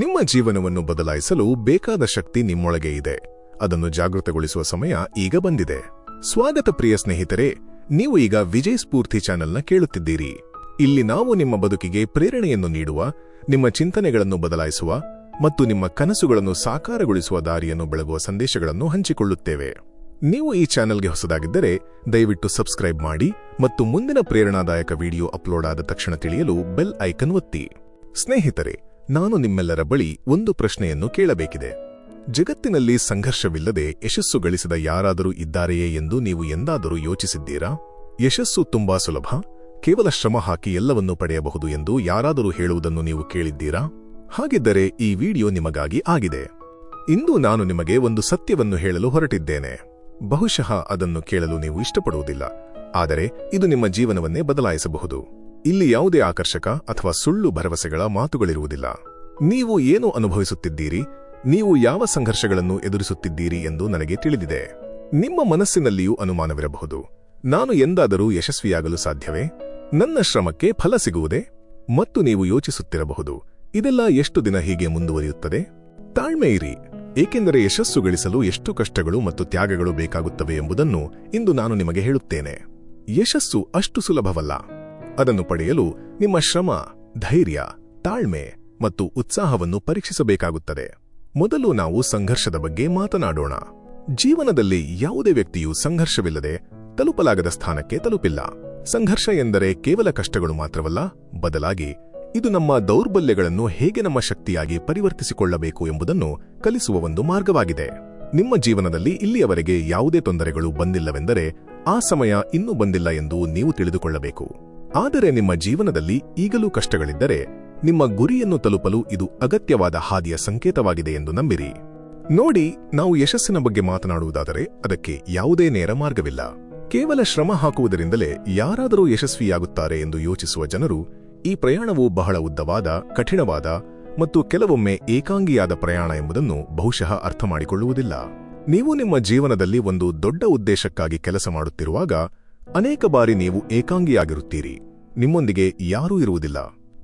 ನಿಮ್ಮ ಜೀವನವನ್ನು ಬದಲಾಯಿಸಲು ಬೇಕಾದ ಶಕ್ತಿ ನಿಮ್ಮೊಳಗೆ ಇದೆ. ಅದನ್ನು ಜಾಗೃತಗೊಳಿಸುವ ಸಮಯ ಈಗ ಬಂದಿದೆ. ಸ್ವಾಗತ ಪ್ರಿಯ ಸ್ನೇಹಿತರೆ, ನೀವು ಈಗ ವಿಜಯ್ ಸ್ಫೂರ್ತಿ ಚಾನೆಲ್ನ ಕೇಳುತ್ತಿದ್ದೀರಿ. ಇಲ್ಲಿ ನಾವು ನಿಮ್ಮ ಬದುಕಿಗೆ ಪ್ರೇರಣೆಯನ್ನು ನೀಡುವ, ನಿಮ್ಮ ಚಿಂತನೆಗಳನ್ನು ಬದಲಾಯಿಸುವ ಮತ್ತು ನಿಮ್ಮ ಕನಸುಗಳನ್ನು ಸಾಕಾರಗೊಳಿಸುವ ದಾರಿಯನ್ನು ಬೆಳಗುವ ಸಂದೇಶಗಳನ್ನು ಹಂಚಿಕೊಳ್ಳುತ್ತೇವೆ. ನೀವು ಈ ಚಾನೆಲ್ಗೆ ಹೊಸದಾಗಿದ್ದರೆ ದಯವಿಟ್ಟು ಸಬ್ಸ್ಕ್ರೈಬ್ ಮಾಡಿ ಮತ್ತು ಮುಂದಿನ ಪ್ರೇರಣಾದಾಯಕ ವಿಡಿಯೋ ಅಪ್ಲೋಡ್ ಆದ ತಕ್ಷಣ ತಿಳಿಯಲು ಬೆಲ್ ಐಕನ್ ಒತ್ತಿ. ಸ್ನೇಹಿತರೆ ನಾನು ನಿಮ್ಮೆಲ್ಲರ ಬಳಿ ಒಂದು ಪ್ರಶ್ನೆಯನ್ನು ಕೇಳಬೇಕಿದೆ. ಜಗತ್ತಿನಲ್ಲಿ ಸಂಘರ್ಷವಿಲ್ಲದೆ ಯಶಸ್ಸು ಗಳಿಸಿದ ಯಾರಾದರೂ ಇದ್ದಾರೆಯೇ ಎಂದು ನೀವು ಎಂದಾದರೂ ಯೋಚಿಸಿದ್ದೀರಾ? ಯಶಸ್ಸು ತುಂಬಾ ಸುಲಭ. ಕೇವಲ ಶ್ರಮ ಹಾಕಿ ಎಲ್ಲವನ್ನೂ ಪಡೆಯಬಹುದು ಎಂದು ಯಾರಾದರೂ ಹೇಳುವುದನ್ನು ನೀವು ಕೇಳಿದ್ದೀರಾ? ಹಾಗಿದ್ದರೆ ಈ ವಿಡಿಯೋ ನಿಮಗಾಗಿ ಆಗಿದೆ. ಇಂದು ನಾನು ನಿಮಗೆ ಒಂದು ಸತ್ಯವನ್ನು ಹೇಳಲು ಹೊರಟಿದ್ದೇನೆ. ಬಹುಶಃ ಅದನ್ನು ಕೇಳಲು ನೀವು ಇಷ್ಟಪಡುವುದಿಲ್ಲ. ಆದರೆ ಇದು ನಿಮ್ಮ ಜೀವನವನ್ನೇ ಬದಲಾಯಿಸಬಹುದು. ಇಲ್ಲಿ ಯಾವುದೇ ಆಕರ್ಷಕ ಅಥವಾ ಸುಳ್ಳು ಭರವಸೆಗಳ ಮಾತುಗಳಿರುವುದಿಲ್ಲ. ನೀವು ಏನು ಅನುಭವಿಸುತ್ತಿದ್ದೀರಿ? ನೀವು ಯಾವ ಸಂಘರ್ಷಗಳನ್ನು ಎದುರಿಸುತ್ತಿದ್ದೀರಿ ಎಂದು ನನಗೆ ತಿಳಿದಿದೆ. ನಿಮ್ಮ ಮನಸ್ಸಿನಲ್ಲಿಯೂ ಅನುಮಾನವಿರಬಹುದು. ನಾನು ಎಂದಾದರೂ ಯಶಸ್ವಿಯಾಗಲು ಸಾಧ್ಯವೇ? ನನ್ನ ಶ್ರಮಕ್ಕೆ ಫಲ ಸಿಗುವುದೇ? ಮತ್ತು ನೀವು ಯೋಚಿಸುತ್ತಿರಬಹುದು, ಇದೆಲ್ಲ ಎಷ್ಟು ದಿನ ಹೀಗೆ ಮುಂದುವರಿಯುತ್ತದೆ? ತಾಳ್ಮೆ ಇರಿ, ಏಕೆಂದರೆ ಯಶಸ್ಸು ಗಳಿಸಲು ಎಷ್ಟು ಕಷ್ಟಗಳು ಮತ್ತು ತ್ಯಾಗಗಳು ಬೇಕಾಗುತ್ತವೆ ಎಂಬುದನ್ನು ಇಂದು ನಾನು ನಿಮಗೆ ಹೇಳುತ್ತೇನೆ. ಯಶಸ್ಸು ಅಷ್ಟು ಸುಲಭವಲ್ಲ. ಅದನ್ನು ಪಡೆಯಲು ನಿಮ್ಮ ಶ್ರಮ, ಧೈರ್ಯ, ತಾಳ್ಮೆ ಮತ್ತು ಉತ್ಸಾಹವನ್ನು ಪರೀಕ್ಷಿಸಬೇಕಾಗುತ್ತದೆ. ಮೊದಲು ನಾವು ಸಂಘರ್ಷದ ಬಗ್ಗೆ ಮಾತನಾಡೋಣ. ಜೀವನದಲ್ಲಿ ಯಾವುದೇ ವ್ಯಕ್ತಿಯು ಸಂಘರ್ಷವಿಲ್ಲದೆ ತಲುಪಲಾಗದ ಸ್ಥಾನಕ್ಕೆ ತಲುಪಿಲ್ಲ. ಸಂಘರ್ಷ ಎಂದರೆ ಕೇವಲ ಕಷ್ಟಗಳು ಮಾತ್ರವಲ್ಲ, ಬದಲಾಗಿ ಇದು ನಮ್ಮ ದೌರ್ಬಲ್ಯಗಳನ್ನು ಹೇಗೆ ನಮ್ಮ ಶಕ್ತಿಯಾಗಿ ಪರಿವರ್ತಿಸಿಕೊಳ್ಳಬೇಕು ಎಂಬುದನ್ನು ಕಲಿಸುವ ಒಂದು ಮಾರ್ಗವಾಗಿದೆ. ನಿಮ್ಮ ಜೀವನದಲ್ಲಿ ಇಲ್ಲಿಯವರೆಗೆ ಯಾವುದೇ ತೊಂದರೆಗಳು ಬಂದಿಲ್ಲವೆಂದರೆ ಆ ಸಮಯ ಇನ್ನೂ ಬಂದಿಲ್ಲ ಎಂದು ನೀವು ತಿಳಿದುಕೊಳ್ಳಬೇಕು. ಆದರೆ ನಿಮ್ಮ ಜೀವನದಲ್ಲಿ ಈಗಲೂ ಕಷ್ಟಗಳಿದ್ದರೆ ನಿಮ್ಮ ಗುರಿಯನ್ನು ತಲುಪಲು ಇದು ಅಗತ್ಯವಾದ ಹಾದಿಯ ಸಂಕೇತವಾಗಿದೆ ಎಂದು ನಂಬಿರಿ. ನೋಡಿ, ನಾವು ಯಶಸ್ಸಿನ ಬಗ್ಗೆ ಮಾತನಾಡುವುದಾದರೆ ಅದಕ್ಕೆ ಯಾವುದೇ ನೇರ ಮಾರ್ಗವಿಲ್ಲ. ಕೇವಲ ಶ್ರಮ ಹಾಕುವುದರಿಂದಲೇ ಯಾರಾದರೂ ಯಶಸ್ವಿಯಾಗುತ್ತಾರೆ ಎಂದು ಯೋಚಿಸುವ ಜನರು ಈ ಪ್ರಯಾಣವು ಬಹಳ ಉದ್ದವಾದ, ಕಠಿಣವಾದ ಮತ್ತು ಕೆಲವೊಮ್ಮೆ ಏಕಾಂಗಿಯಾದ ಪ್ರಯಾಣ ಎಂಬುದನ್ನು ಬಹುಶಃ ಅರ್ಥ ಮಾಡಿಕೊಳ್ಳುವುದಿಲ್ಲ ನೀವು ನಿಮ್ಮ ಜೀವನದಲ್ಲಿ ಒಂದು ದೊಡ್ಡ ಉದ್ದೇಶಕ್ಕಾಗಿ ಕೆಲಸ ಮಾಡುತ್ತಿರುವಾಗ ಅನೇಕ ಬಾರಿ ನೀವು ಏಕಾಂಗಿಯಾಗಿರುತ್ತೀರಿ. ನಿಮ್ಮೊಂದಿಗೆ ಯಾರೂ ಇರುವುದಿಲ್ಲ.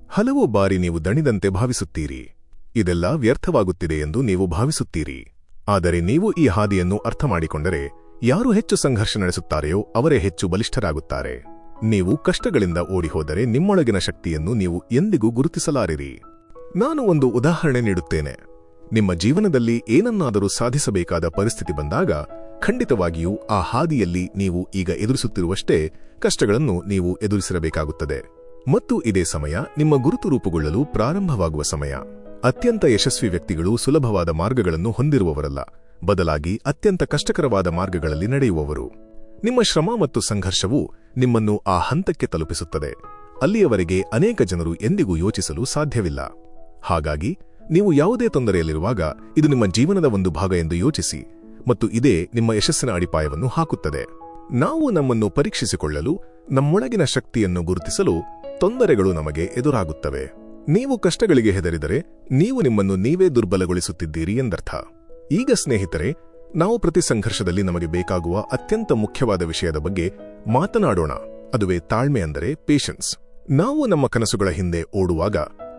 ಹಲವು ಬಾರಿ ನೀವು ದಣಿದಂತೆ ಭಾವಿಸುತ್ತೀರಿ. ಇದೆಲ್ಲ ವ್ಯರ್ಥವಾಗುತ್ತಿದೆ ಎಂದು ನೀವು ಭಾವಿಸುತ್ತೀರಿ. ಆದರೆ ನೀವು ಈ ಹಾದಿಯನ್ನು ಅರ್ಥ ಮಾಡಿಕೊಂಡರೆ ಯಾರು ಹೆಚ್ಚು ಸಂಘರ್ಷ ನಡೆಸುತ್ತಾರೆಯೋ ಅವರೇ ಹೆಚ್ಚು ಬಲಿಷ್ಠರಾಗುತ್ತಾರೆ. ನೀವು ಕಷ್ಟಗಳಿಂದ ಓಡಿಹೋದರೆ ನಿಮ್ಮೊಳಗಿನ ಶಕ್ತಿಯನ್ನು ನೀವು ಎಂದಿಗೂ ಗುರುತಿಸಲಾರಿರಿ. ನಾನು ಒಂದು ಉದಾಹರಣೆ ನೀಡುತ್ತೇನೆ. ನಿಮ್ಮ ಜೀವನದಲ್ಲಿ ಏನನ್ನಾದರೂ ಸಾಧಿಸಬೇಕಾದ ಪರಿಸ್ಥಿತಿ ಬಂದಾಗ ಖಂಡಿತವಾಗಿಯೂ ಆ ಹಾದಿಯಲ್ಲಿ ನೀವು ಈಗ ಎದುರಿಸುತ್ತಿರುವಷ್ಟೇ ಕಷ್ಟಗಳನ್ನು ನೀವು ಎದುರಿಸಿರಬೇಕಾಗುತ್ತದೆ. ಮತ್ತು ಇದೇ ಸಮಯ ನಿಮ್ಮ ಗುರುತು ರೂಪುಗೊಳ್ಳಲು ಪ್ರಾರಂಭವಾಗುವ ಸಮಯ. ಅತ್ಯಂತ ಯಶಸ್ವಿ ವ್ಯಕ್ತಿಗಳು ಸುಲಭವಾದ ಮಾರ್ಗಗಳನ್ನು ಹೊಂದಿರುವವರಲ್ಲ. ಬದಲಾಗಿ ಅತ್ಯಂತ ಕಷ್ಟಕರವಾದ ಮಾರ್ಗಗಳಲ್ಲಿ ನಡೆಯುವವರು. ನಿಮ್ಮ ಶ್ರಮ ಮತ್ತು ಸಂಘರ್ಷವು ನಿಮ್ಮನ್ನು ಆ ಹಂತಕ್ಕೆ ತಲುಪಿಸುತ್ತದೆ. ಅಲ್ಲಿಯವರೆಗೆ ಅನೇಕ ಜನರು ಎಂದಿಗೂ ಯೋಚಿಸಲು ಸಾಧ್ಯವಿಲ್ಲ. ಹಾಗಾಗಿ, ನೀವು ಯಾವುದೇ ತೊಂದರೆಯಲ್ಲಿರುವಾಗ ಇದು ನಿಮ್ಮ ಜೀವನದ ಒಂದು ಭಾಗ ಎಂದು ಯೋಚಿಸಿ. ಮತ್ತು ಇದೇ ನಿಮ್ಮ ಯಶಸ್ಸಿನ ಅಡಿಪಾಯವನ್ನು ಹಾಕುತ್ತದೆ. ನಾವು ನಮ್ಮನ್ನು ಪರೀಕ್ಷಿಸಿಕೊಳ್ಳಲು, ನಮ್ಮೊಳಗಿನ ಶಕ್ತಿಯನ್ನು ಗುರುತಿಸಲು ತೊಂದರೆಗಳು ನಮಗೆ ಎದುರಾಗುತ್ತವೆ. ನೀವು ಕಷ್ಟಗಳಿಗೆ ಹೆದರಿದರೆ, ನೀವು ನಿಮ್ಮನ್ನು ನೀವೇ ದುರ್ಬಲಗೊಳಿಸುತ್ತಿದ್ದೀರಿ ಎಂದರ್ಥ. ಈಗ ಸ್ನೇಹಿತರೆ, ನಾವು ಪ್ರತಿ ಸಂಘರ್ಷದಲ್ಲಿ ನಮಗೆ ಬೇಕಾಗುವ ಅತ್ಯಂತ ಮುಖ್ಯವಾದ ವಿಷಯದ ಬಗ್ಗೆ ಮಾತನಾಡೋಣ. ಅದುವೇ ತಾಳ್ಮೆ ಅಂದರೆ ಪೇಷನ್ಸ್ ನಾವು ನಮ್ಮ ಕನಸುಗಳ ಹಿಂದೆ ಓಡುವಾಗ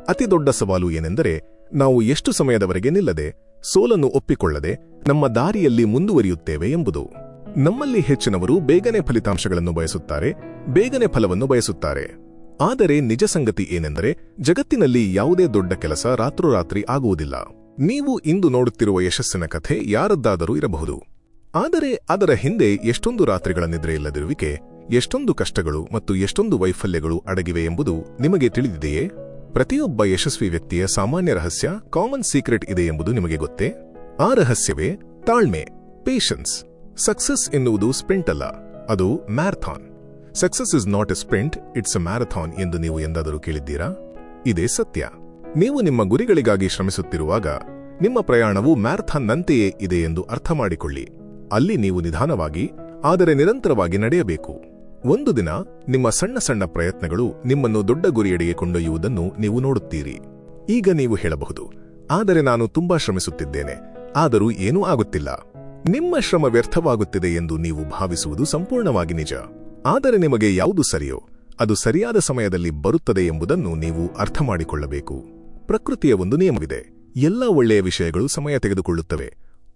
ಅತಿ ದೊಡ್ಡ ಸವಾಲು ಏನೆಂದರೆ, ನಾವು ಎಷ್ಟು ಸಮಯದವರೆಗೆ ನಿಲ್ಲದೆ ಸೋಲನ್ನು ಒಪ್ಪಿಕೊಳ್ಳದೆ ನಮ್ಮ ದಾರಿಯಲ್ಲಿ ಮುಂದುವರಿಯುತ್ತೇವೆ ಎಂಬುದು. ನಮ್ಮಲ್ಲಿ ಹೆಚ್ಚಿನವರು ಬೇಗನೆ ಫಲಿತಾಂಶಗಳನ್ನು ಬಯಸುತ್ತಾರೆ, ಬೇಗನೆ ಫಲವನ್ನು ಬಯಸುತ್ತಾರೆ. ಆದರೆ ನಿಜ ಸಂಗತಿ ಏನೆಂದರೆ, ಜಗತ್ತಿನಲ್ಲಿ ಯಾವುದೇ ದೊಡ್ಡ ಕೆಲಸ ರಾತ್ರೋರಾತ್ರಿ ಆಗುವುದಿಲ್ಲ. ನೀವು ಇಂದು ನೋಡುತ್ತಿರುವ ಯಶಸ್ಸಿನ ಕಥೆ ಯಾರದ್ದಾದರೂ ಇರಬಹುದು. ಆದರೆ ಅದರ ಹಿಂದೆ ಎಷ್ಟೊಂದು ರಾತ್ರಿಗಳ ನಿದ್ರೆಯಿಲ್ಲದಿರುವಿಕೆ ಎಷ್ಟೊಂದು ಕಷ್ಟಗಳು ಮತ್ತು ಎಷ್ಟೊಂದು ವೈಫಲ್ಯಗಳು ಅಡಗಿವೆ ಎಂಬುದು ನಿಮಗೆ ತಿಳಿದಿದೆಯೇ? ಪ್ರತಿಯೊಬ್ಬ ಯಶಸ್ವಿ ವ್ಯಕ್ತಿಯ ಸಾಮಾನ್ಯ ರಹಸ್ಯ ಕಾಮನ್ ಸೀಕ್ರೆಟ್ ಇದೆ ಎಂಬುದು ನಿಮಗೆ ಗೊತ್ತೇ? ಆ ರಹಸ್ಯವೇ ತಾಳ್ಮೆ ಪೇಷನ್ಸ್ ಸಕ್ಸಸ್ ಎನ್ನುವುದು ಸ್ಪ್ರಿಂಟ್ ಅಲ್ಲ, ಅದು marathon success is not a sprint it's a marathon ಎಂದು ನೀವು ಎಂದಾದರೂ ಕೇಳಿದ್ದೀರಾ? ಇದೇ ಸತ್ಯ. ನೀವು ನಿಮ್ಮ ಗುರಿಗಳಿಗಾಗಿ ಶ್ರಮಿಸುತ್ತಿರುವಾಗ ನಿಮ್ಮ ಪ್ರಯಾಣವು ಮ್ಯಾರಥಾನ್ನಂತೆಯೇ ಇದೆ ಎಂದು ಅರ್ಥ ಮಾಡಿಕೊಳ್ಳಿ ಅಲ್ಲಿ ನೀವು ನಿಧಾನವಾಗಿ, ಆದರೆ ನಿರಂತರವಾಗಿ ನಡೆಯಬೇಕು. ಒಂದು ದಿನ ನಿಮ್ಮ ಸಣ್ಣ ಸಣ್ಣ ಪ್ರಯತ್ನಗಳು ನಿಮ್ಮನ್ನು ದೊಡ್ಡ ಗುರಿಯೆಡೆಗೆ ಕೊಂಡೊಯ್ಯುವುದನ್ನು ನೀವು ನೋಡುತ್ತೀರಿ. ಈಗ ನೀವು ಹೇಳಬಹುದು, ಆದರೆ ನಾನು ತುಂಬಾ ಶ್ರಮಿಸುತ್ತಿದ್ದೇನೆ, ಆದರೂ ಏನೂ ಆಗುತ್ತಿಲ್ಲ. ನಿಮ್ಮ ಶ್ರಮ ವ್ಯರ್ಥವಾಗುತ್ತಿದೆ ಎಂದು ನೀವು ಭಾವಿಸುವುದು ಸಂಪೂರ್ಣವಾಗಿ ನಿಜ. ಆದರೆ ನಿಮಗೆ ಯಾವುದು ಸರಿಯೋ, ಅದು ಸರಿಯಾದ ಸಮಯದಲ್ಲಿ ಬರುತ್ತದೆ ಎಂಬುದನ್ನು ನೀವು ಅರ್ಥ ಮಾಡಿಕೊಳ್ಳಬೇಕು ಪ್ರಕೃತಿಯ ಒಂದು ನಿಯಮವಿದೆ, ಎಲ್ಲ ಒಳ್ಳೆಯ ವಿಷಯಗಳು ಸಮಯ ತೆಗೆದುಕೊಳ್ಳುತ್ತವೆ.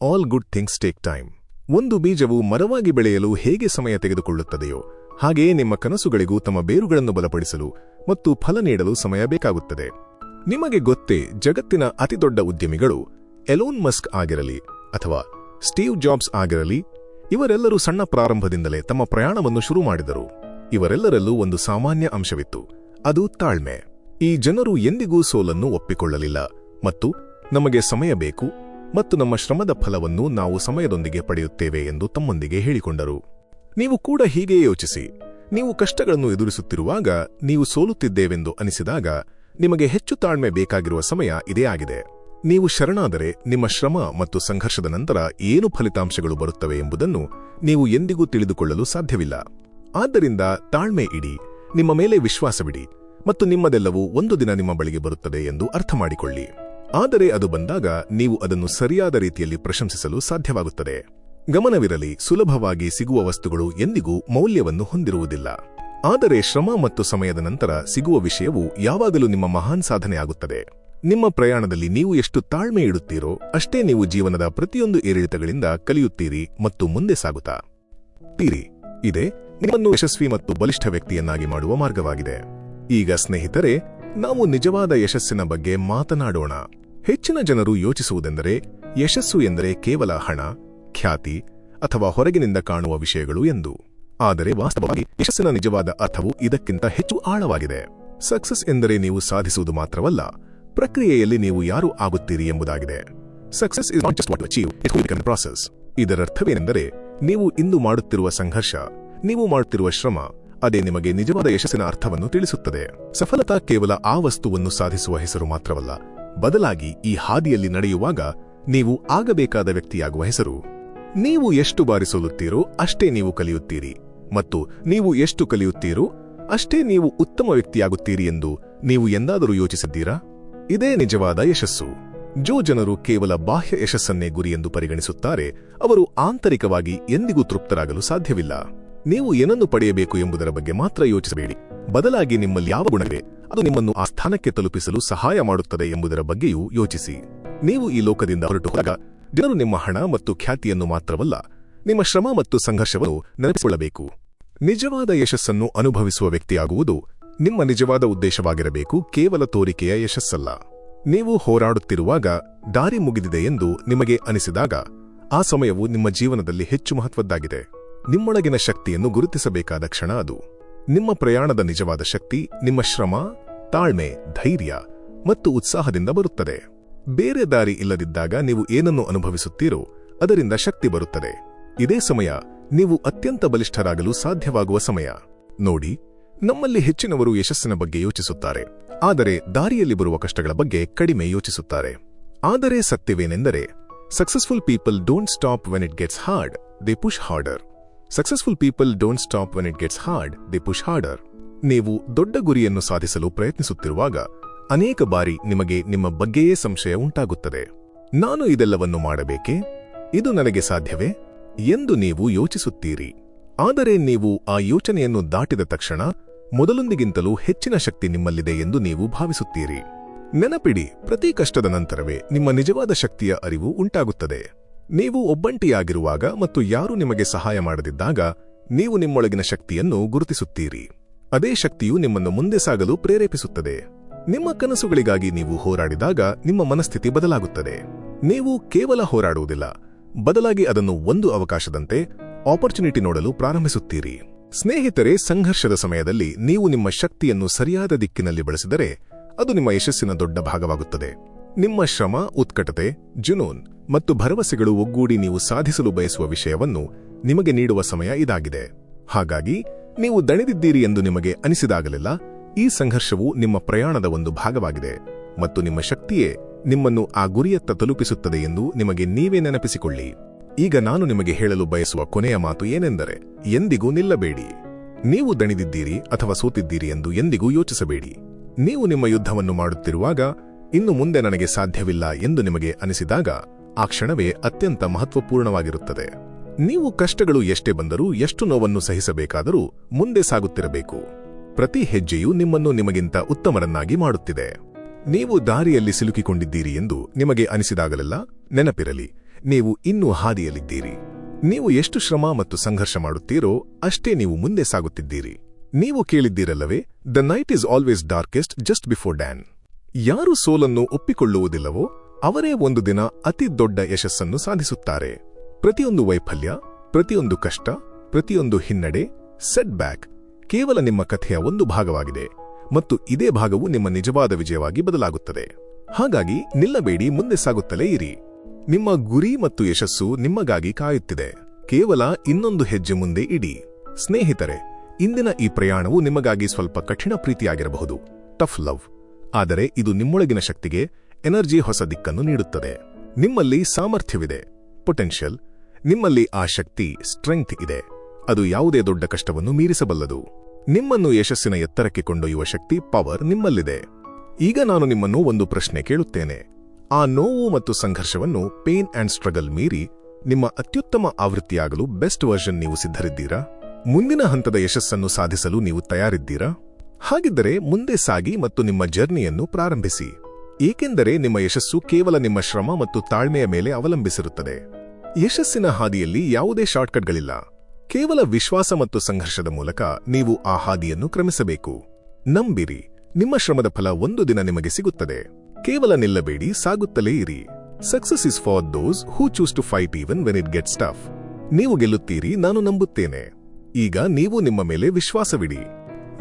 All good things take time ಒಂದು ಬೀಜವು ಮರವಾಗಿ ಬೆಳೆಯಲು ಹೇಗೆ ಸಮಯ ತೆಗೆದುಕೊಳ್ಳುತ್ತದೆಯೋ ಹಾಗೆಯೇ ನಿಮ್ಮ ಕನಸುಗಳಿಗೂ ತಮ್ಮ ಬೇರುಗಳನ್ನು ಬಲಪಡಿಸಲು ಮತ್ತು ಫಲ ನೀಡಲು ಸಮಯ ಬೇಕಾಗುತ್ತದೆ. ನಿಮಗೆ ಗೊತ್ತೇ ಜಗತ್ತಿನ ಅತಿದೊಡ್ಡ ಉದ್ಯಮಿಗಳು ಎಲೋನ್ ಮಸ್ಕ್ ಆಗಿರಲಿ ಅಥವಾ ಸ್ಟೀವ್ ಜಾಬ್ಸ್ ಆಗಿರಲಿ, ಇವರೆಲ್ಲರೂ ಸಣ್ಣ ಪ್ರಾರಂಭದಿಂದಲೇ ತಮ್ಮ ಪ್ರಯಾಣವನ್ನು ಶುರು ಮಾಡಿದರು. ಇವರೆಲ್ಲರಲ್ಲೂ ಒಂದು ಸಾಮಾನ್ಯ ಅಂಶವಿತ್ತು, ಅದು ತಾಳ್ಮೆ. ಈ ಜನರು ಎಂದಿಗೂ ಸೋಲನ್ನು ಒಪ್ಪಿಕೊಳ್ಳಲಿಲ್ಲ ಮತ್ತು ನಮಗೆ ಸಮಯ ಬೇಕು ಮತ್ತು ನಮ್ಮ ಶ್ರಮದ ಫಲವನ್ನು ನಾವು ಸಮಯದೊಂದಿಗೆ ಪಡೆಯುತ್ತೇವೆ ಎಂದು ತಮ್ಮೊಂದಿಗೆ ಹೇಳಿಕೊಂಡರು. ನೀವು ಕೂಡ ಹೀಗೆ ಯೋಚಿಸಿ. ನೀವು ಕಷ್ಟಗಳನ್ನು ಎದುರಿಸುತ್ತಿರುವಾಗ ನೀವು ಸೋಲುತ್ತಿದ್ದೇವೆಂದು ಅನಿಸಿದಾಗ ನಿಮಗೆ ಹೆಚ್ಚು ತಾಳ್ಮೆ ಬೇಕಾಗಿರುವ ಸಮಯ ಇದೇ ಆಗಿದೆ. ನೀವು ಶರಣಾದರೆ ನಿಮ್ಮ ಶ್ರಮ ಮತ್ತು ಸಂಘರ್ಷದ ನಂತರ ಏನು ಫಲಿತಾಂಶಗಳು ಬರುತ್ತವೆ ಎಂಬುದನ್ನು ನೀವು ಎಂದಿಗೂ ತಿಳಿದುಕೊಳ್ಳಲು ಸಾಧ್ಯವಿಲ್ಲ. ಆದ್ದರಿಂದ ತಾಳ್ಮೆ ಇಡಿ, ನಿಮ್ಮ ಮೇಲೆ ವಿಶ್ವಾಸವಿಡಿ ಮತ್ತು ನಿಮ್ಮದೆಲ್ಲವೂ ಒಂದು ದಿನ ನಿಮ್ಮ ಬಳಿಗೆ ಬರುತ್ತದೆ ಎಂದು ಅರ್ಥ ಮಾಡಿಕೊಳ್ಳಿ. ಆದರೆ ಅದು ಬಂದಾಗ ನೀವು ಅದನ್ನು ಸರಿಯಾದ ರೀತಿಯಲ್ಲಿ ಪ್ರಶಂಸಿಸಲು ಸಾಧ್ಯವಾಗುತ್ತದೆ. ಗಮನವಿರಲಿ, ಸುಲಭವಾಗಿ ಸಿಗುವ ವಸ್ತುಗಳು ಎಂದಿಗೂ ಮೌಲ್ಯವನ್ನು ಹೊಂದಿರುವುದಿಲ್ಲ. ಆದರೆ ಶ್ರಮ ಮತ್ತು ಸಮಯದ ನಂತರ ಸಿಗುವ ವಿಷಯವು ಯಾವಾಗಲೂ ನಿಮ್ಮ ಮಹಾನ್ ಸಾಧನೆಯಾಗುತ್ತದೆ. ನಿಮ್ಮ ಪ್ರಯಾಣದಲ್ಲಿ ನೀವು ಎಷ್ಟು ತಾಳ್ಮೆ ಇಡುತ್ತೀರೋ, ಅಷ್ಟೇ ನೀವು ಜೀವನದ ಪ್ರತಿಯೊಂದು ಏರಿಳಿತಗಳಿಂದ ಕಲಿಯುತ್ತೀರಿ ಮತ್ತು ಮುಂದೆ ಸಾಗುತ್ತಾ. ತೀರಿ ಇದೆ ನಿಮ್ಮನ್ನು ಯಶಸ್ವಿ ಮತ್ತು ಬಲಿಷ್ಠ ವ್ಯಕ್ತಿಯನ್ನಾಗಿ ಮಾಡುವ ಮಾರ್ಗವಾಗಿದೆ. ಈಗ ಸ್ನೇಹಿತರೆ, ನಾವು ನಿಜವಾದ ಯಶಸ್ಸಿನ ಬಗ್ಗೆ ಮಾತನಾಡೋಣ. ಹೆಚ್ಚಿನ ಜನರು ಯೋಚಿಸುವುದೆಂದರೆ, ಯಶಸ್ಸು ಎಂದರೆ ಕೇವಲ ಹಣ ಖ್ಯಾತಿ ಅಥವಾ ಹೊರಗಿನಿಂದ ಕಾಣುವ ವಿಷಯಗಳು ಎಂದು. ಆದರೆ ವಾಸ್ತವವಾಗಿ ಯಶಸ್ಸಿನ ನಿಜವಾದ ಅರ್ಥವು ಇದಕ್ಕಿಂತ ಹೆಚ್ಚು ಆಳವಾಗಿದೆ. ಸಕ್ಸಸ್ ಎಂದರೆ ನೀವು ಸಾಧಿಸುವುದು ಮಾತ್ರವಲ್ಲ, ಪ್ರಕ್ರಿಯೆಯಲ್ಲಿ ನೀವು ಯಾರು ಆಗುತ್ತೀರಿ ಎಂಬುದಾಗಿದೆ. Success is not just what achieve it process ಇದರರ್ಥವೇನೆಂದರೆ, ನೀವು ಇಂದು ಮಾಡುತ್ತಿರುವ ಸಂಘರ್ಷ, ನೀವು ಮಾಡುತ್ತಿರುವ ಶ್ರಮ, ಅದೇ ನಿಮಗೆ ನಿಜವಾದ ಯಶಸ್ಸಿನ ಅರ್ಥವನ್ನು ತಿಳಿಸುತ್ತದೆ. ಸಫಲತಾ ಕೇವಲ ಆ ವಸ್ತುವನ್ನು ಸಾಧಿಸುವ ಹೆಸರು ಮಾತ್ರವಲ್ಲ, ಬದಲಾಗಿ ಈ ಹಾದಿಯಲ್ಲಿ ನಡೆಯುವಾಗ ನೀವು ಆಗಬೇಕಾದ ವ್ಯಕ್ತಿಯಾಗುವ ಹೆಸರು. ನೀವು ಎಷ್ಟು ಬಾರಿ ಸೋಲುತ್ತೀರೋ ಅಷ್ಟೇ ನೀವು ಕಲಿಯುತ್ತೀರಿ. ಮತ್ತು ನೀವು ಎಷ್ಟು ಕಲಿಯುತ್ತೀರೋ ಅಷ್ಟೇ ನೀವು ಉತ್ತಮ ವ್ಯಕ್ತಿಯಾಗುತ್ತೀರಿ ಎಂದು ನೀವು ಎಂದಾದರೂ ಯೋಚಿಸಿದ್ದೀರಾ? ಇದೇ ನಿಜವಾದ ಯಶಸ್ಸು. ಜೋ ಜನರು ಕೇವಲ ಬಾಹ್ಯ ಯಶಸ್ಸನ್ನೇ ಗುರಿ ಎಂದು ಪರಿಗಣಿಸುತ್ತಾರೆ, ಅವರು ಆಂತರಿಕವಾಗಿ ಎಂದಿಗೂ ತೃಪ್ತರಾಗಲು ಸಾಧ್ಯವಿಲ್ಲ. ನೀವು ಏನನ್ನು ಪಡೆಯಬೇಕು ಎಂಬುದರ ಬಗ್ಗೆ ಮಾತ್ರ ಯೋಚಿಸಬೇಡಿ. ಬದಲಾಗಿ ನಿಮ್ಮಲ್ಲಿ ಯಾವ ಗುಣವಿದೆ, ಅದು ನಿಮ್ಮನ್ನು ಆ ಸ್ಥಾನಕ್ಕೆ ತಲುಪಿಸಲು ಸಹಾಯ ಮಾಡುತ್ತದೆ ಎಂಬುದರ ಬಗ್ಗೆಯೂ ಯೋಚಿಸಿ. ನೀವು ಈ ಲೋಕದಿಂದ ಹೊರಟು ಜನರು ನಿಮ್ಮ ಹಣ ಮತ್ತು ಖ್ಯಾತಿಯನ್ನು ಮಾತ್ರವಲ್ಲ, ನಿಮ್ಮ ಶ್ರಮ ಮತ್ತು ಸಂಘರ್ಷವನ್ನು ನೆನಪಿಸಿಕೊಳ್ಳಬೇಕು. ನಿಜವಾದ ಯಶಸ್ಸನ್ನು ಅನುಭವಿಸುವ ವ್ಯಕ್ತಿಯಾಗುವುದು ನಿಮ್ಮ ನಿಜವಾದ ಉದ್ದೇಶವಾಗಿರಬೇಕು, ಕೇವಲ ತೋರಿಕೆಯ ಯಶಸ್ಸಲ್ಲ. ನೀವು ಹೋರಾಡುತ್ತಿರುವಾಗ ದಾರಿ ಮುಗಿದಿದೆ ಎಂದು ನಿಮಗೆ ಅನಿಸಿದಾಗ ಆ ಸಮಯವು ನಿಮ್ಮ ಜೀವನದಲ್ಲಿ ಹೆಚ್ಚು ಮಹತ್ವದ್ದಾಗಿದೆ. ನಿಮ್ಮೊಳಗಿನ ಶಕ್ತಿಯನ್ನು ಗುರುತಿಸಬೇಕಾದ ಕ್ಷಣ ಅದು. ನಿಮ್ಮ ಪ್ರಯಾಣದ ನಿಜವಾದ ಶಕ್ತಿ ನಿಮ್ಮ ಶ್ರಮ, ತಾಳ್ಮೆ, ಧೈರ್ಯ ಮತ್ತು ಉತ್ಸಾಹದಿಂದ ಬರುತ್ತದೆ. ಬೇರೆ ದಾರಿ ಇಲ್ಲದಿದ್ದಾಗ ನೀವು ಏನನ್ನು ಅನುಭವಿಸುತ್ತೀರೋ ಅದರಿಂದ ಶಕ್ತಿ ಬರುತ್ತದೆ. ಇದೇ ಸಮಯ ನೀವು ಅತ್ಯಂತ ಬಲಿಷ್ಠರಾಗಲು ಸಾಧ್ಯವಾಗುವ ಸಮಯ. ನೋಡಿ, ನಮ್ಮಲ್ಲಿ ಹೆಚ್ಚಿನವರು ಯಶಸ್ಸಿನ ಬಗ್ಗೆ ಯೋಚಿಸುತ್ತಾರೆ. ಆದರೆ ದಾರಿಯಲ್ಲಿ ಬರುವ ಕಷ್ಟಗಳ ಬಗ್ಗೆ ಕಡಿಮೆ ಯೋಚಿಸುತ್ತಾರೆ. ಆದರೆ ಸತ್ಯವೇನೆಂದರೆ successful people don't stop when it gets hard they push harder successful people don't stop when it gets hard they push harder ನೀವು ದೊಡ್ಡ ಗುರಿಯನ್ನು ಸಾಧಿಸಲು ಪ್ರಯತ್ನಿಸುತ್ತಿರುವಾಗ ಅನೇಕ ಬಾರಿ ನಿಮಗೆ ನಿಮ್ಮ ಬಗ್ಗೆಯೇ ಸಂಶಯ ಉಂಟಾಗುತ್ತದೆ. ನಾನು ಇದೆಲ್ಲವನ್ನು ಮಾಡಬೇಕೆ? ಇದು ನನಗೆ ಸಾಧ್ಯವೇ? ಎಂದು ನೀವು ಯೋಚಿಸುತ್ತೀರಿ. ಆದರೆ ನೀವು ಆ ಯೋಚನೆಯನ್ನು ದಾಟಿದ ತಕ್ಷಣ ಮೊದಲೊಂದಿಗಿಂತಲೂ ಹೆಚ್ಚಿನ ಶಕ್ತಿ ನಿಮ್ಮಲ್ಲಿದೆ ಎಂದು ನೀವು ಭಾವಿಸುತ್ತೀರಿ. ನೆನಪಿಡಿ, ಪ್ರತಿ ಕಷ್ಟದ ನಂತರವೇ ನಿಮ್ಮ ನಿಜವಾದ ಶಕ್ತಿಯ ಅರಿವು ಉಂಟಾಗುತ್ತದೆ. ನೀವು ಒಬ್ಬಂಟಿಯಾಗಿರುವಾಗ ಮತ್ತು ಯಾರೂ ನಿಮಗೆ ಸಹಾಯ ಮಾಡದಿದ್ದಾಗ ನೀವು ನಿಮ್ಮೊಳಗಿನ ಶಕ್ತಿಯನ್ನು ಗುರುತಿಸುತ್ತೀರಿ. ಅದೇ ಶಕ್ತಿಯು ನಿಮ್ಮನ್ನು ಮುಂದೆ ಸಾಗಲು ಪ್ರೇರೇಪಿಸುತ್ತದೆ. ನಿಮ್ಮ ಕನಸುಗಳಿಗಾಗಿ ನೀವು ಹೋರಾಡಿದಾಗ ನಿಮ್ಮ ಮನಸ್ಥಿತಿ ಬದಲಾಗುತ್ತದೆ. ನೀವು ಕೇವಲ ಹೋರಾಡುವುದಿಲ್ಲ, ಬದಲಾಗಿ ಅದನ್ನು ಒಂದು ಅವಕಾಶದಂತೆ ಆಪರ್ಚುನಿಟಿ ನೋಡಲು ಪ್ರಾರಂಭಿಸುತ್ತೀರಿ. ಸ್ನೇಹಿತರೆ, ಸಂಘರ್ಷದ ಸಮಯದಲ್ಲಿ ನೀವು ನಿಮ್ಮ ಶಕ್ತಿಯನ್ನು ಸರಿಯಾದ ದಿಕ್ಕಿನಲ್ಲಿ ಬಳಸಿದರೆ, ಅದು ನಿಮ್ಮ ಯಶಸ್ಸಿನ ದೊಡ್ಡ ಭಾಗವಾಗುತ್ತದೆ. ನಿಮ್ಮ ಶ್ರಮ, ಉತ್ಕಟತೆ, ಜುನೂನ್ ಮತ್ತು ಭರವಸೆಗಳು ಒಗ್ಗೂಡಿ ನೀವು ಸಾಧಿಸಲು ಬಯಸುವ ವಿಷಯವನ್ನು ನಿಮಗೆ ನೀಡುವ ಸಮಯ ಇದಾಗಿದೆ. ಹಾಗಾಗಿ, ನೀವು ದಣಿದಿದ್ದೀರಿ ಎಂದು ನಿಮಗೆ ಅನಿಸಿದಾಗಲೆಲ್ಲ ಈ ಸಂಘರ್ಷವು ನಿಮ್ಮ ಪ್ರಯಾಣದ ಒಂದು ಭಾಗವಾಗಿದೆ ಮತ್ತು ನಿಮ್ಮ ಶಕ್ತಿಯೇ ನಿಮ್ಮನ್ನು ಆ ಗುರಿಯತ್ತ ತಲುಪಿಸುತ್ತದೆ ಎಂದು ನಿಮಗೆ ನೀವೇ ನೆನಪಿಸಿಕೊಳ್ಳಿ. ಈಗ ನಾನು ನಿಮಗೆ ಹೇಳಲು ಬಯಸುವ ಕೊನೆಯ ಮಾತು ಏನೆಂದರೆ, ಎಂದಿಗೂ ನಿಲ್ಲಬೇಡಿ. ನೀವು ದಣಿದಿದ್ದೀರಿ ಅಥವಾ ಸೋತಿದ್ದೀರಿ ಎಂದು ಎಂದಿಗೂ ಯೋಚಿಸಬೇಡಿ. ನೀವು ನಿಮ್ಮ ಯುದ್ಧವನ್ನು ಮಾಡುತ್ತಿರುವಾಗ, ಇನ್ನು ಮುಂದೆ ನನಗೆ ಸಾಧ್ಯವಿಲ್ಲ ಎಂದು ನಿಮಗೆ ಅನಿಸಿದಾಗ, ಆ ಕ್ಷಣವೇ ಅತ್ಯಂತ ಮಹತ್ವಪೂರ್ಣವಾಗಿರುತ್ತದೆ. ನೀವು ಕಷ್ಟಗಳು ಎಷ್ಟೇ ಬಂದರೂ, ಎಷ್ಟು ನೋವನ್ನು ಸಹಿಸಬೇಕಾದರೂ ಮುಂದೆ ಸಾಗುತ್ತಿರಬೇಕು. ಪ್ರತಿ ಹೆಜ್ಜೆಯು ನಿಮ್ಮನ್ನು ನಿಮಗಿಂತ ಉತ್ತಮರನ್ನಾಗಿ ಮಾಡುತ್ತಿದೆ. ನೀವು ದಾರಿಯಲ್ಲಿ ಸಿಲುಕಿಕೊಂಡಿದ್ದೀರಿ ಎಂದು ನಿಮಗೆ ಅನಿಸಿದಾಗಲೆಲ್ಲ ನೆನಪಿರಲಿ, ನೀವು ಇನ್ನೂ ಹಾದಿಯಲ್ಲಿದ್ದೀರಿ. ನೀವು ಎಷ್ಟು ಶ್ರಮ ಮತ್ತು ಸಂಘರ್ಷ ಮಾಡುತ್ತೀರೋ ಅಷ್ಟೇ ನೀವು ಮುಂದೆ ಸಾಗುತ್ತಿದ್ದೀರಿ. ನೀವು ಕೇಳಿದ್ದೀರಲ್ಲವೇ the night is always darkest just before dawn ಯಾರು ಸೋಲನ್ನು ಒಪ್ಪಿಕೊಳ್ಳುವುದಿಲ್ಲವೋ ಅವರೇ ಒಂದು ದಿನ ಅತಿ ದೊಡ್ಡ ಯಶಸ್ಸನ್ನು ಸಾಧಿಸುತ್ತಾರೆ. ಪ್ರತಿಯೊಂದು ವೈಫಲ್ಯ, ಪ್ರತಿಯೊಂದು ಕಷ್ಟ, ಪ್ರತಿಯೊಂದು ಹಿನ್ನಡೆ ಸೆಟ್ ಬ್ಯಾಕ್ ಕೇವಲ ನಿಮ್ಮ ಕಥೆಯ ಒಂದು ಭಾಗವಾಗಿದೆ ಮತ್ತು ಇದೇ ಭಾಗವು ನಿಮ್ಮ ನಿಜವಾದ ವಿಜಯವಾಗಿ ಬದಲಾಗುತ್ತದೆ. ಹಾಗಾಗಿ ನಿಲ್ಲಬೇಡಿ, ಮುಂದೆ ಸಾಗುತ್ತಲೇ ಇರಿ. ನಿಮ್ಮ ಗುರಿ ಮತ್ತು ಯಶಸ್ಸು ನಿಮ್ಮಗಾಗಿ ಕಾಯುತ್ತಿದೆ. ಕೇವಲ ಇನ್ನೊಂದು ಹೆಜ್ಜೆ ಮುಂದೆ ಇಡಿ. ಸ್ನೇಹಿತರೆ, ಇಂದಿನ ಈ ಪ್ರಯಾಣವು ನಿಮಗಾಗಿ ಸ್ವಲ್ಪ ಕಠಿಣ ಪ್ರೀತಿಯಾಗಿರಬಹುದು. ಟಫ್ ಲವ್ ಆದರೆ ಇದು ನಿಮ್ಮೊಳಗಿನ ಶಕ್ತಿಗೆ ಎನರ್ಜಿ ಹೊಸ ದಿಕ್ಕನ್ನು ನೀಡುತ್ತದೆ. ನಿಮ್ಮಲ್ಲಿ ಸಾಮರ್ಥ್ಯವಿದೆ. ಪೊಟೆನ್ಷಿಯಲ್ ನಿಮ್ಮಲ್ಲಿ ಆ ಶಕ್ತಿ ಸ್ಟ್ರೆಂಗ್ತ್ ಇದೆ. ಅದು ಯಾವುದೇ ದೊಡ್ಡ ಕಷ್ಟವನ್ನು ಮೀರಿಸಬಲ್ಲದು. ನಿಮ್ಮನ್ನು ಯಶಸ್ಸಿನ ಎತ್ತರಕ್ಕೆ ಕೊಂಡೊಯ್ಯುವ ಶಕ್ತಿ ಪವರ್ ನಿಮ್ಮಲ್ಲಿದೆ. ಈಗ ನಾನು ನಿಮ್ಮನ್ನು ಒಂದು ಪ್ರಶ್ನೆ ಕೇಳುತ್ತೇನೆ. ಆ ನೋವು ಮತ್ತು ಸಂಘರ್ಷವನ್ನು ಪೇನ್ ಅಂಡ್ ಸ್ಟ್ರಗಲ್ ಮೀರಿ ನಿಮ್ಮ ಅತ್ಯುತ್ತಮ ಆವೃತ್ತಿಯಾಗಲು ಬೆಸ್ಟ್ ವರ್ಷನ್ ನೀವು ಸಿದ್ಧರಿದ್ದೀರಾ? ಮುಂದಿನ ಹಂತದ ಯಶಸ್ಸನ್ನು ಸಾಧಿಸಲು ನೀವು ತಯಾರಿದ್ದೀರಾ? ಹಾಗಿದ್ದರೆ ಮುಂದೆ ಸಾಗಿ ಮತ್ತು ನಿಮ್ಮ ಜರ್ನಿಯನ್ನು ಪ್ರಾರಂಭಿಸಿ. ಏಕೆಂದರೆ ನಿಮ್ಮ ಯಶಸ್ಸು ಕೇವಲ ನಿಮ್ಮ ಶ್ರಮ ಮತ್ತು ತಾಳ್ಮೆಯ ಮೇಲೆ ಅವಲಂಬಿಸಿರುತ್ತದೆ. ಯಶಸ್ಸಿನ ಹಾದಿಯಲ್ಲಿ ಯಾವುದೇ ಶಾರ್ಟ್ಕಟ್ಗಳಿಲ್ಲ ಕೇವಲ ವಿಶ್ವಾಸ ಮತ್ತು ಸಂಘರ್ಷದ ಮೂಲಕ ನೀವು ಆ ಹಾದಿಯನ್ನು ಕ್ರಮಿಸಬೇಕು. ನಂಬಿರಿ, ನಿಮ್ಮ ಶ್ರಮದ ಫಲ ಒಂದು ದಿನ ನಿಮಗೆ ಸಿಗುತ್ತದೆ. ಕೇವಲ ನಿಲ್ಲಬೇಡಿ, ಸಾಗುತ್ತಲೇ ಇರಿ. Success is for those who choose to fight even when it gets tough ನೀವು ಗೆಲ್ಲುತ್ತೀರಿ, ನಾನು ನಂಬುತ್ತೇನೆ. ಈಗ ನೀವು ನಿಮ್ಮ ಮೇಲೆ ವಿಶ್ವಾಸವಿಡಿ.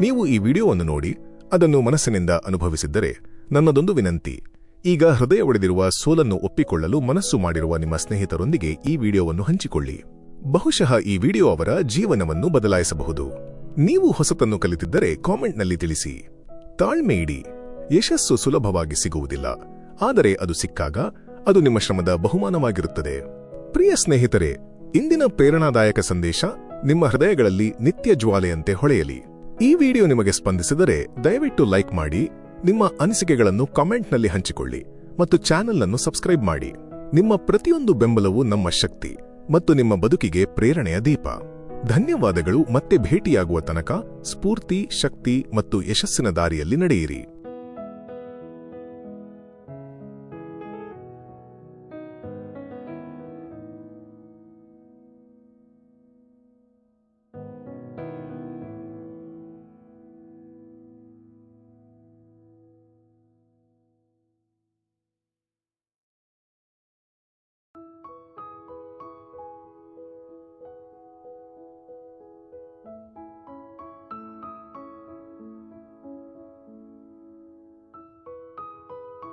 ನೀವು ಈ ವಿಡಿಯೋವನ್ನು ನೋಡಿ, ಅದನ್ನು ಮನಸ್ಸಿನಿಂದ ಅನುಭವಿಸಿದ್ದರೆ ನನ್ನದೊಂದು ವಿನಂತಿ. ಈಗ ಹೃದಯ ಒಡೆದಿರುವ ಸೋಲನ್ನು ಒಪ್ಪಿಕೊಳ್ಳಲು ಮನಸ್ಸು ಮಾಡಿರುವ ನಿಮ್ಮ ಸ್ನೇಹಿತರೊಂದಿಗೆ ಈ ವಿಡಿಯೋವನ್ನು ಹಂಚಿಕೊಳ್ಳಿ. ಬಹುಶಃ ಈ ವಿಡಿಯೋ ಅವರ ಜೀವನವನ್ನು ಬದಲಾಯಿಸಬಹುದು. ನೀವು ಹೊಸತನ್ನು ಕಲಿತಿದ್ದರೆ ಕಾಮೆಂಟ್ನಲ್ಲಿ ತಿಳಿಸಿ. ತಾಳ್ಮೆ ಇಡಿ. ಯಶಸ್ಸು ಸುಲಭವಾಗಿ ಸಿಗುವುದಿಲ್ಲ. ಆದರೆ ಅದು ಸಿಕ್ಕಾಗ ಅದು ನಿಮ್ಮ ಶ್ರಮದ ಬಹುಮಾನವಾಗಿರುತ್ತದೆ. ಪ್ರಿಯ ಸ್ನೇಹಿತರೆ, ಇಂದಿನ ಪ್ರೇರಣಾದಾಯಕ ಸಂದೇಶ ನಿಮ್ಮ ಹೃದಯಗಳಲ್ಲಿ ನಿತ್ಯ ಜ್ವಾಲೆಯಂತೆ ಹೊಳೆಯಲಿ. ಈ ವಿಡಿಯೋ ನಿಮಗೆ ಸ್ಪಂದಿಸಿದರೆ ದಯವಿಟ್ಟು ಲೈಕ್ ಮಾಡಿ, ನಿಮ್ಮ ಅನಿಸಿಕೆಗಳನ್ನು ಕಾಮೆಂಟ್ನಲ್ಲಿ ಹಂಚಿಕೊಳ್ಳಿ ಮತ್ತು ಚಾನೆಲ್ ಅನ್ನು ಸಬ್ಸ್ಕ್ರೈಬ್ ಮಾಡಿ. ನಿಮ್ಮ ಪ್ರತಿಯೊಂದು ಬೆಂಬಲವು ನಮ್ಮ ಶಕ್ತಿ. ಮತ್ತು ನಿಮ್ಮ ಬದುಕಿಗೆ ಪ್ರೇರಣೆಯ ದೀಪ. ಧನ್ಯವಾದಗಳು ಮತ್ತೆ ಭೇಟಿಯಾಗುವ ತನಕ ಸ್ಫೂರ್ತಿ, ಶಕ್ತಿ ಮತ್ತು ಯಶಸ್ಸಿನ ದಾರಿಯಲ್ಲಿ ನಡೆಯಿರಿ.